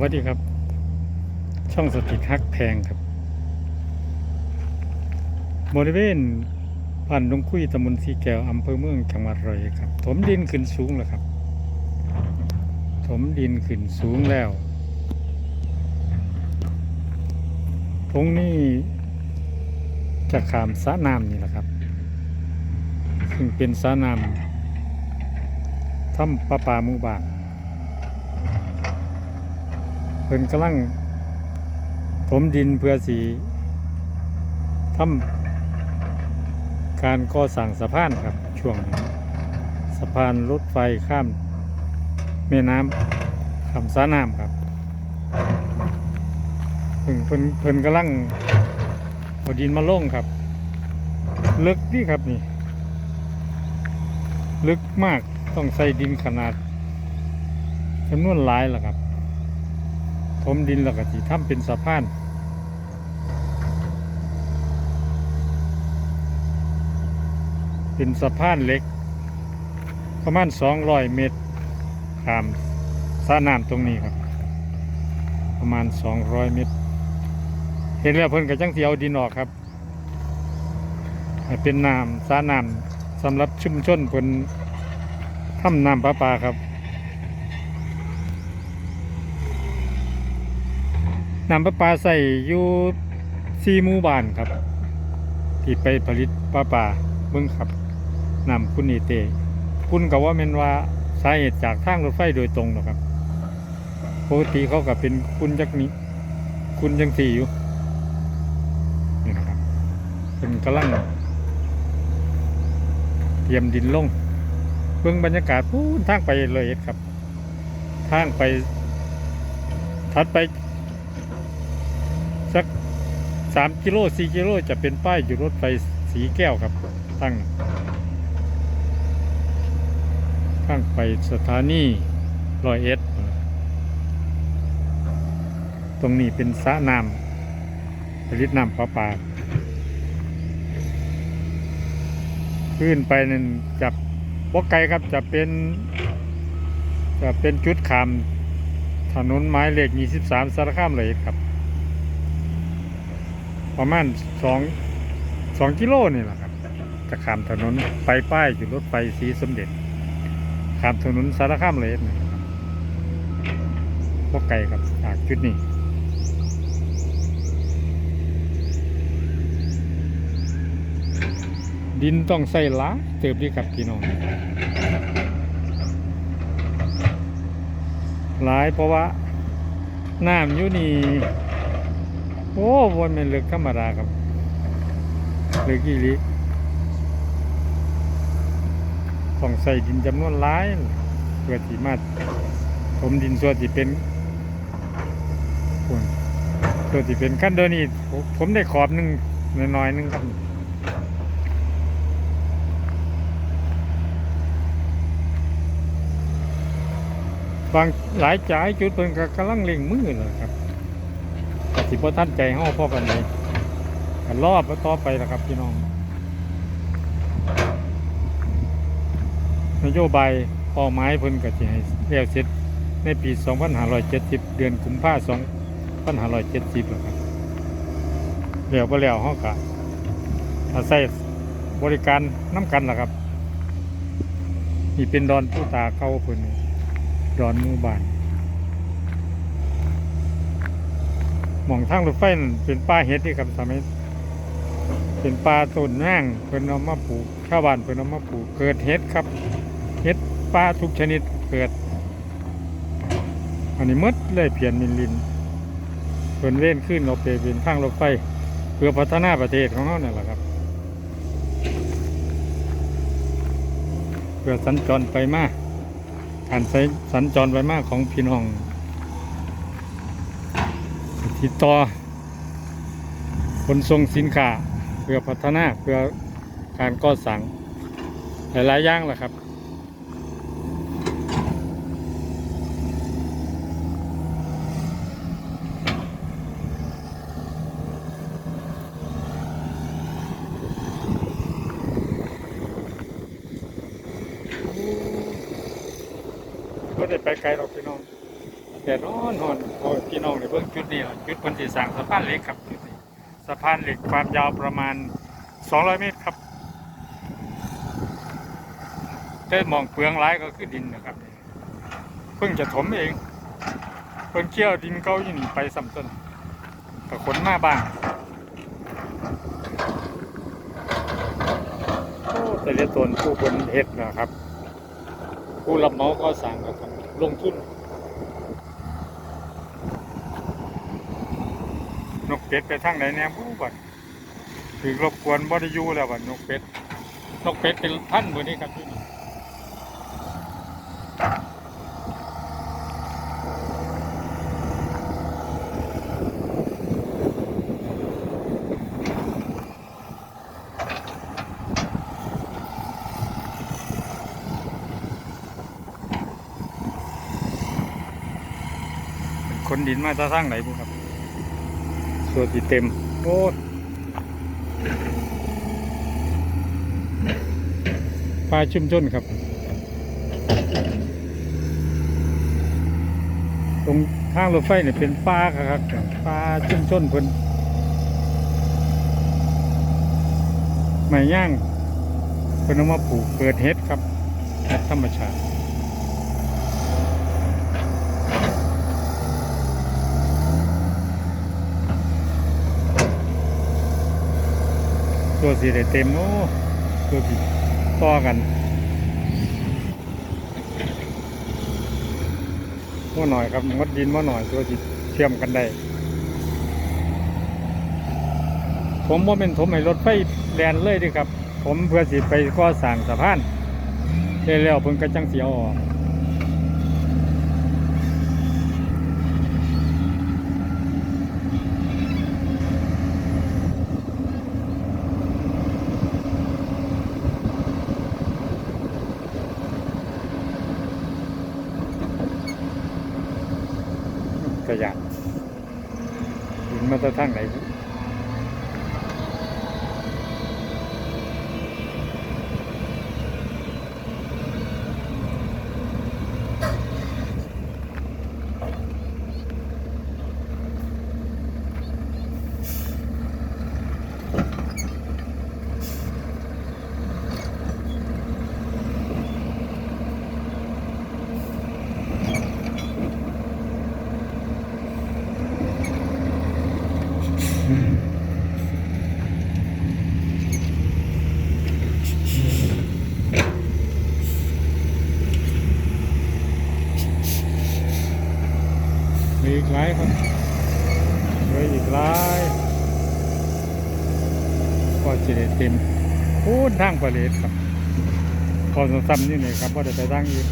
วัสดีครับ ช่องสติทักแพงครับ บริเวณบ้านดงคุยตำบลสีแก้วอำเภอเมืองจังหวัดร้อยครับ ถมดินขึ้นสูงแล้วครับ ถมดินขึ้นสูงแล้วตรงนี้จะขามสระน้ำนี่แหละครับซึ่งเป็นสระน้ำถ้ำประปาหมู่บ้าน เพิ่นกำลังถมดินเพื่อสีทำการก่อสร้างสะพานครับ ช่วงนี้สะพานรถไฟข้ามแม่น้ำข้ามสระน้ำครับเพิ่นเพิ่นเพิ่นกำลังเอาดินมาลงครับ ลึกนี่ครับนี่ ลึกมากต้องใส่ดินขนาดจำนวนหลายล่ะครับ ถมดินแล้วก็สิทำเป็นสะพานเป็นสะพานเหล็ก ประมาณ200 เมตรข้ามสระน้ำตรงนี้ครับ ประมาณ 200 เมตร เห็นแล้วเพิ่นก็จังสิเอาดินออกครับเป็นน้ำสระน้ำสำหรับชุมชนเพิ่นทำน้ำประปาครับ น้ำประปาใส่อยู่สี่หมู่บานครับ ที่ไปผลิตปลาปลาเบิ่งครับน้ำคุณนีเตคุณกับว่าแม่นว่าสาเหตุจากทางรถไฟโดยตรงหรอกครับปกติเขาก็เป็นคุณจักนี้ คุณจังสี่อยู่นี่นะครับเป็นกำลังเตรียมดินลงเบิ่งบรรยากาศพูนทางไปเลยครับทางไป ถัดไป สักสามกิโลสี่กิโลจะเป็นป้ายอยู่รถไฟสีแก้วครับ ตั้งข้างไปสถานีรอยเอ็ดตรงนี้เป็นสระน้ำผลิตน้ำประปาขึ้นไปนั่นจับบกไกลครับจะเป็น จะเป็นจุดขามถนนไม้เหล็ก23สารข้ามเลยครับ ประมาณสองสองกิโลนี่แหละครับจะข้ามถนนไปป้ายอยู่รถไฟสีสมเด็จข้ามถนนสารข้ามเลยนะครับพวกไกลครับจากจุดนี้ดินต้องใส่ล้าเติบดีครับพี่น้องหลายเพราะว่าน้ำอยู่นี่ โอ้วนเป็นเลือกธรรมดาครับเลือกอีหลีต้องใส่ดินจำนวนหลายเพื่อที่มาถมดินส่วนที่เป็นส่วนส่วนที่เป็นขั้นเดินนี่ผมได้ขอบหนึ่งน้อยๆหนึงครับบางหลายจ่ายจุดเพิ่นก็กำลังเล็งมือเลยครับ สิบ่ท่านใจเฮาพ่อกันเลยกันรอบต่อไปนะครับพี่น้อง นโยบายเป้าหมายเพิ่นก็สิให้แล้วเสร็จในปี 2570 เดือนกุมภาพันธ์2570แล้วครับแล้วบ่แล้วเฮาก็อาศัยบริการน้ำกันล่ะครับนี่เป็นดอนผู้ตาเก่าเพิ่นดอนหมู่บ้าน หม่องทางรถไฟนั่นเป็นป่าเห็ดนี่ครับสมัยเป็นป่าต้นย่างเพิ่นเอามาปลูกชาวบ้านเพิ่นเอามาปลูกเกิดเห็ดครับเห็ดป่าทุกชนิดเกิด อันนี้มดเลยเพียนมินลินเพิ่นเว้นขึ้นเอาไปเป็นทางรถไฟ เพื่อพัฒนาประเทศของเราเนี่ยแหละครับ เพื่อสัญจรไปมาการใช้สัญจรไปมากของพี่น้อง ติดต่อขนส่งสินค้าเพื่อพัฒนาเพื่อการก่อสร้างหลายๆอย่างแหละครับก็ได้ไปไกลหรอกพี่น้อง แดดร้อนร้อนโอ้ยพี่น้องในเบื้องจุดนี้จุดเพิ่นสิสร้างสะพานเหล็กครับจุดนี้สะพานเหล็กความยาวประมาณ 200 เมตรครับแต่มองเปลืองร้ายก็คือดินนะครับ เพิ่งจะถมเองเพิ่นเกี่ยวดินเก่าอยู่นี่ไปสำต้นก็ขนมาบ้างโอ้แต่ละตนผู้คนเฮ็ดนะครับ ผู้รับเหมาก็สั่งก็ต้องลงทุน นก เป็ดไปทางไหนแน่ผู้บัดถือรบกวนบ่ได้อยู่แล้วบัดนกเป็ดนกเป็ดเป็นพันธุ์มื้อนี้ครับที่นี่คนดินมาจะทางไหนบุครับ ส่วนที่เต็ม โอ้ปลาชุ่มชนครับ ตรงทางรถไฟเนี่ยเป็นปลาครับปลาชุ่มชนเพิ่นไม่ย่างเพิ่นเอามาปลูกเกิดเฮ็ดครับธรรมชาติ ตัวสีได้เต็มโอ้ตัวสีต่อกันว่าหน่อยครับมดดินว่าหน่อยตัวสีเชื่อมกันได้ผมว่าเป็นผมให้รถไฟแลนเลยดิครับ ผมเพื่อสิไปก่อสร้างสะพานเด้แล้วเพิ่นก็จังเสียออกระยานหิน มาจะทั้งไหน กหลายครับเหลืออีกหลายก็จะได้เต็มพูดทางประเลสครับพอซ้ำๆนี่เลยครับว่าจะไปตั้งอีก